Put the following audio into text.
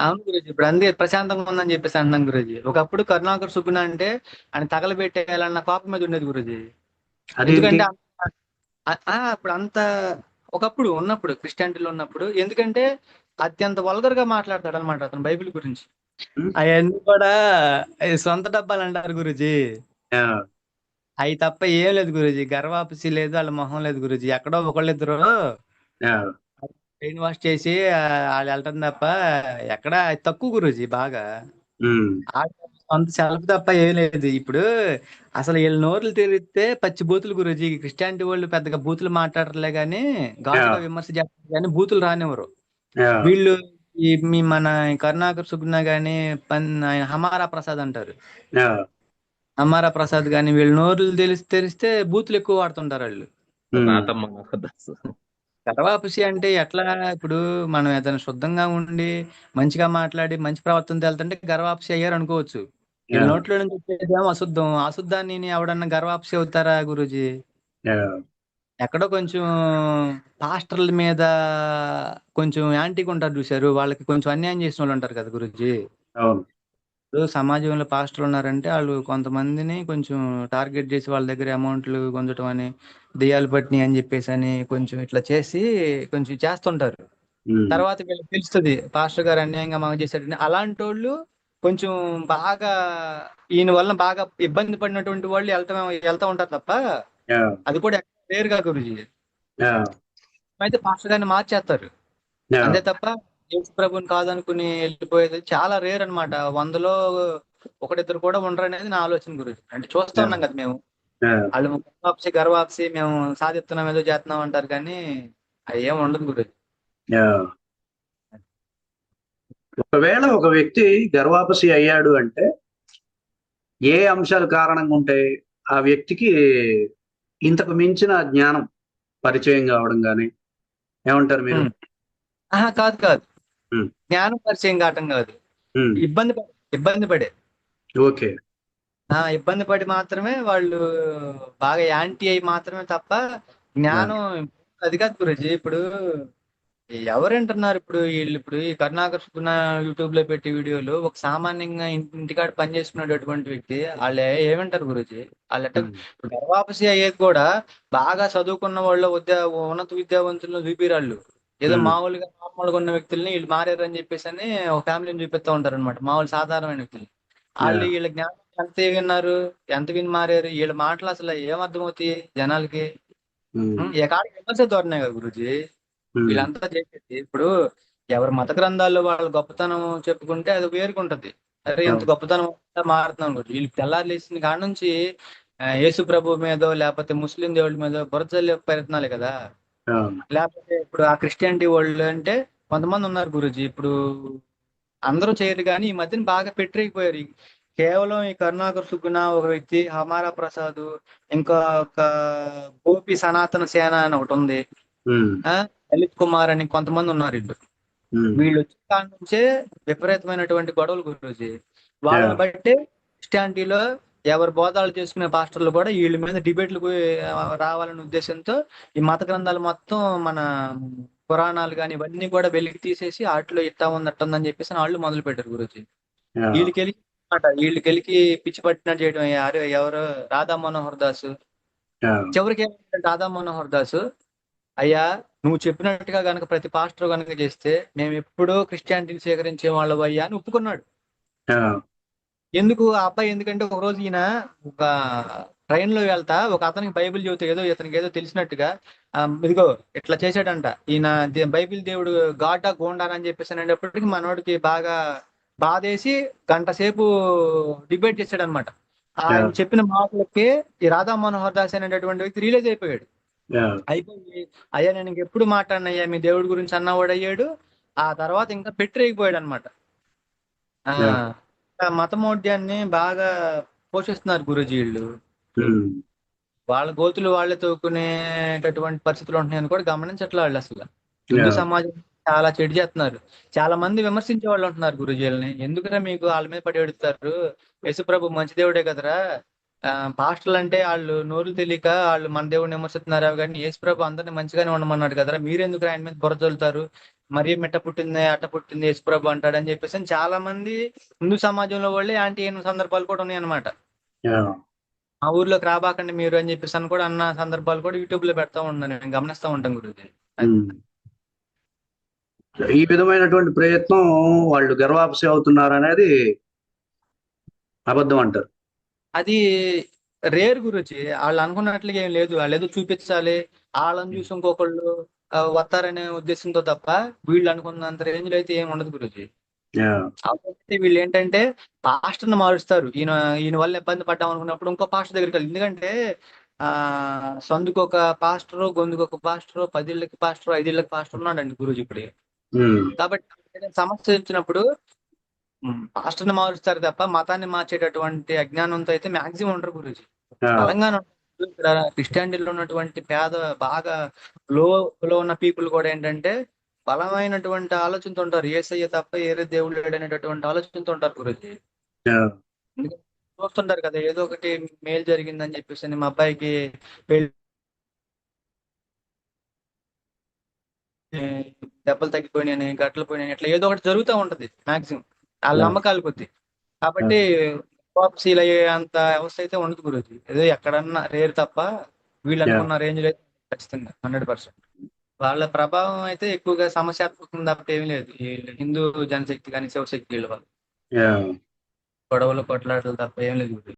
అవును గురుజీ. ఇప్పుడు అందుకే ప్రశాంతంగా ఉందని చెప్పేసి అంటున్నాం గురుజీ. ఒకప్పుడు కరుణాకర్ సుగుణ అంటే ఆయన తగలబెట్టేయాలన్న కోపం మీద ఉండేది గురుజీ. ఎందుకంటే అప్పుడు అంత ఒకప్పుడు ఉన్నప్పుడు క్రిస్టియానిటీలో ఉన్నప్పుడు ఎందుకంటే అత్యంత వల్గర్గా మాట్లాడతాడు అనమాట అతను బైబిల్ గురించి. అవన్నీ కూడా సొంత డబ్బాలు అంటారు గురుజీ. అవి తప్ప ఏం లేదు గురుజీ. గర్వాపసి లేదు వాళ్ళ మొహం లేదు గురుజీ. ఎక్కడో ఒకళ్ళిద్దరు బ్రెయిన్ వాష్ చేసి ఆ, వాళ్ళు వెళ్ళటం తప్ప ఎక్కడ తక్కువ గురుజీ బాగా. సొంత సెల్ఫ్ తప్ప ఏం లేదు. ఇప్పుడు అసలు వీళ్ళ నోర్లు తెరిస్తే పచ్చి బూతులు గురుజీ. క్రిస్టియానిటీ వాళ్ళు పెద్దగా బూతులు మాట్లాడలే గానీ Yeah. విమర్శ చేస్తారు కానీ బూతులు రానివ్వరు. వీళ్ళు ఈ మీ మన కరుణాకర్ సుగుణ గాని పన్ ఆయన హమారా ప్రసాద్ అంటారు. హమారా ప్రసాద్ గాని వీళ్ళ నోర్లు తెలిసి తెరిస్తే బూతులు ఎక్కువ వాడుతుంటారు వాళ్ళు గర్వాపసి అంటే ఎట్లా? ఇప్పుడు మనం ఏదైనా శుద్ధంగా ఉండి మంచిగా మాట్లాడి మంచి ప్రవర్తన వెళ్తుంటే గర్వాపసి అయ్యారు అనుకోవచ్చు. నోట్లో నుంచి వచ్చేదేమో అశుద్ధం. అశుద్ధాన్ని ఎవడన్నా గర్వాపసి అవుతారా గురూజీ? ఎక్కడో కొంచెం పాస్టర్ల మీద కొంచెం యాంటీగా ఉంటారు చూశారు. వాళ్ళకి కొంచెం అన్యాయం చేసిన వాళ్ళు ఉంటారు కదా గురూజీ? ఇప్పుడు సమాజంలో పాస్టర్లు ఉన్నారంటే వాళ్ళు కొంతమందిని కొంచెం టార్గెట్ చేసి వాళ్ళ దగ్గర అమౌంట్లు గుంజటం అని దెయ్యాలు పట్టినాయి అని చెప్పేసి అని కొంచెం ఇట్లా చేసి కొంచెం చేస్తుంటారు. తర్వాత వీళ్ళకి తెలుస్తుంది పాస్టర్ గారు అన్యాయంగా మాకు చేశాడని. అలాంటి వాళ్ళు కొంచెం బాగా ఈయన వల్ల బాగా ఇబ్బంది పడినటువంటి వాళ్ళు వెళ్తా వెళ్తా ఉంటారు తప్ప అది కూడా రేరుగా గురుజీ. అయితే పాస్టర్ గారిని మార్చేస్తారు. అంతే తప్ప యేసు ప్రభుని కాదనుకుని వెళ్ళిపోయేది చాలా రేర్ అన్నమాట. వందలో ఒకటిద్దరు కూడా ఉండరు అనేది నా ఆలోచన గురించి అంటే చూస్తా ఉన్నాం కదా మేము. వాళ్ళు గర్వాప్సి గర్వాప్సి మేము సాధిస్తున్నాం ఏదో చేస్తున్నాం అంటారు కానీ అది ఏం ఉండదు గురించి. ఒకవేళ ఒక వ్యక్తి గర్వాపసి అయ్యాడు అంటే ఏ అంశాలు కారణంగా ఉంటాయి ఆ వ్యక్తికి ఇంతకు మించిన జ్ఞానం పరిచయం కావడం కానీ ఏమంటారు మీరు? కాదు కాదు. జ్ఞానం పరిచయం కావటం కాదు. ఇబ్బంది పడే ఇబ్బంది పడే. ఓకే. ఆ ఇబ్బంది పడి మాత్రమే వాళ్ళు బాగా యాంటీ అయి మాత్రమే తప్ప జ్ఞానం అది కాదు గురుజీ ఇప్పుడు ఎవరు వింటున్నారు ఇప్పుడు వీళ్ళు? ఇప్పుడు ఈ కరుణాకర్ యూట్యూబ్లో పెట్టి వీడియోలు ఒక సామాన్యంగా ఇంటి- ఇంటికాడ పని చేసుకునేటటువంటి వ్యక్తి వాళ్ళు ఏమంటారు గురుజీ? వాళ్ళు గర్వాపసి అయ్యేది కూడా బాగా చదువుకున్న వాళ్ళు విద్యా ఉన్నత విద్యావంతులను చూపిరాళ్ళు. ఏదో. మామూలుగా నార్మల్గా ఉన్న వ్యక్తుల్ని వీళ్ళు మారారు అని చెప్పేసి అని ఒక ఫ్యామిలీని చూపిస్తూ ఉంటారు అనమాట మామూలు సాధారణమైన వ్యక్తులు. వాళ్ళు. వీళ్ళ జ్ఞానం ఎంత విన్నారు ఎంత విని మారారు వీళ్ళ మాటలు అసలు ఏం అర్థమవుతాయి జనాలకి? ఉమ్, ఉం, ఏ కాడికి విమర్శ ధోరణే కదా గురుజీ. వీళ్ళంతా చేసేది ఇప్పుడు ఎవరి మత గ్రంథాల్లో వాళ్ళ గొప్పతనం చెప్పుకుంటే అది వేరుకుంటది. అరే అవును. గొప్పతనం మారుతున్నాం కూడా వీళ్ళు తెల్లారు లేచిన కాడ నుంచి యేసు ప్రభు మీదో లేకపోతే ముస్లిం దేవుడి మీద బురదల్లే ప్రయత్నాలే కదా. లేకపోతే ఇప్పుడు ఆ క్రిస్టియానిటీ వాళ్ళు అంటే కొంతమంది ఉన్నారు గురుజీ. ఇప్పుడు అందరూ చేయరు కానీ ఈ మధ్యన బాగా పెట్టిపోయారు కేవలం ఈ కరుణాకర్ సుగుణ ఒక వ్యక్తి హమారా ప్రసాద్ ఇంకా ఒక గోపి సనాతన సేన అని ఒకటి ఉంది. లలిత్ కుమార్ అని కొంతమంది ఉన్నారు ఉమ్, వీళ్ళు వచ్చిన కాడ నుంచే విపరీతమైనటువంటి గొడవలు గురించి వాళ్ళని. బట్టి క్రిస్టియానిటీలో ఎవరు బోధాలు చేసుకునే పాస్టర్లు కూడా వీళ్ళ మీద డిబేట్లు రావాలనే ఉద్దేశంతో ఈ మత గ్రంథాలు మొత్తం మన పురాణాలు కానీ ఇవన్నీ కూడా వెలికి తీసేసి వాటిలో ఇట్టా ఉంది అట్ట ఉందని చెప్పేసి వాళ్ళు మొదలు పెట్టారు గురించి ఆ, వీళ్ళకి మాట వీళ్ళకి పిచ్చి పట్టినట్టు చేయడం యారు ఎవరు? రాధా మనోహర్ దాసు. చివరికి రాధా మనోహర్ దాసు అయ్యా నువ్వు చెప్పినట్టుగా గనక ప్రతి పాస్టర్ గనక చేస్తే మేము ఎప్పుడూ క్రిస్టియానిటీని స్వీకరించే వాళ్ళం అయ్యా అని ఒప్పుకున్నాడు. ఎందుకు? ఆ అబ్బాయి ఎందుకంటే ఒక రోజు ఈయన ఒక ట్రైన్లో వెళ్తా ఒక అతనికి బైబిల్ చదివితే ఏదో ఇతనికి ఏదో తెలిసినట్టుగా ఇదిగో ఇట్లా చేశాడంట. ఈయన బైబిల్ దేవుడు గాటా గోండా అని చెప్పేసి అనేటప్పటికి మనోడికి బాగా బాధేసి గంట సేపు డిబేట్ చేశాడు అనమాట ఆయన. చెప్పిన మాటలకి ఈ రాధా మనోహర్ దాస్ అనేటటువంటి వ్యక్తి రిలీజ్ అయిపోయాడు. అయిపోయి అయ్యా నేను ఇంకెప్పుడు మాట్లాడినయ్యా మీ దేవుడి గురించి అన్నవాడు అయ్యాడు. ఆ తర్వాత ఇంకా పెట్టిరేగిపోయాడు అనమాట Yeah. మతమౌఢ్యాన్ని బాగా పోషిస్తున్నారు గురుజీ వీళ్ళు. గోతులు వాళ్ళే తోకునేటటువంటి పరిస్థితులు ఉంటున్నాయని కూడా గమనించట్లే వాళ్ళు అసలు. హిందూ. సమాజం చాలా చెడు చేస్తున్నారు. చాలా మంది విమర్శించే వాళ్ళు ఉంటున్నారు గురుజీలని ఎందుకురా మీకు వాళ్ళ మీద పడి ఎడుతారు యేసుప్రభు మంచి దేవుడే కదరా? పాస్టర్లు అంటే వాళ్ళు నోరు తెలియక వాళ్ళు మన దేవుడిని విమర్శిస్తున్నారు? కానీ యేసుప్రభు అందరిని మంచిగానే ఉండమన్నాడు కదరా? మీరెందుకు ఆయన మీద బుర్ర చల్లుతారు మరీ మెట్ట పుట్టింది అట్ట పుట్టింది యేసుప్రభు అంటాడని చెప్పేసి అని చాలా మంది హిందూ సమాజంలో వాళ్ళే యాంటీ అయిన సందర్భాలు కూడా ఉన్నాయి అనమాట. మా ఊర్లోకి రాబాకండి మీరు అని చెప్పేసి అని కూడా అన్న సందర్భాలు కూడా యూట్యూబ్లో పెడతా ఉన్నాను నేను గమనిస్తా ఉంటాను ఉమ్. ఈ విధమైనటువంటి ప్రయత్నం వాళ్ళు గర్వాపసి అవుతున్నారు అనేది అబద్ధం అంటారు అది రేర్ గురించి వాళ్ళు అనుకున్నట్లుగా ఏం లేదు వాళ్ళు ఏదో చూపించాలి వాళ్ళని చూసి ఇంకొకళ్ళు వస్తారనే ఉద్దేశంతో తప్ప వీళ్ళు అనుకున్నంత రేంజ్లో అయితే ఏం ఉండదు. కాకపోతే వీళ్ళు ఏంటంటే పాస్టర్ని మారుస్తారు ఈయన ఈయన వల్ల ఇబ్బంది పడ్డాం అనుకున్నప్పుడు ఇంకో పాస్టర్ దగ్గరికి వెళ్ళి ఎందుకంటే ఆ సందుకు ఒక పాస్టర్ గొంతుకు ఒక పాస్టర్ పదిళ్ళకి పాస్టర్ ఐదేళ్ళకి పాస్టర్ ఉన్నాడండి గురుజీ ఇప్పుడు. కాబట్టి సమస్య వచ్చినప్పుడు పాస్టర్ని మారుస్తారు తప్ప మతాన్ని మార్చేటటువంటి అజ్ఞానంతో అయితే మాక్సిమం ఉండరు గురుజీ యా. తెలంగాణ ఇక్కడ క్రిస్టియానిటీలో ఉన్నటువంటి పేద బాగా లో లో ఉన్న పీపుల్ కూడా ఏంటంటే బలమైనటువంటి ఆలోచనతో ఉంటారు. ఏసయ్య తప్ప ఏరే దేవుడు లేడు అనేటటువంటి ఆలోచనతో ఉంటారు గురించి యా. చూస్తుంటారు కదా ఏదో ఒకటి మేలు జరిగిందని చెప్పేసి మా అబ్బాయికి దెబ్బలు తగ్గిపోయినాయని గట్లు పోయినాయని ఇట్లా ఏదో ఒకటి జరుగుతూ ఉంటది మాక్సిమం. వాళ్ళ. నమ్మకాలు కొద్ది. కాబట్టి సీల్ అయ్యే అంత అవస్థ అయితే ఉండదు గురించి ఏదో ఎక్కడన్నా రేరు తప్ప వీళ్ళు. అనుకున్న రేంజ్లో అయితే ఖచ్చితంగా హండ్రెడ్ పర్సెంట్. వాళ్ళ ప్రభావం అయితే ఎక్కువగా సమస్యాత్మకం తప్ప ఏమీ లేదు. హిందూ జనశక్తి కానీ శివశక్తి వీళ్ళ. గొడవలు కొట్లాటలు తప్ప ఏం లేదు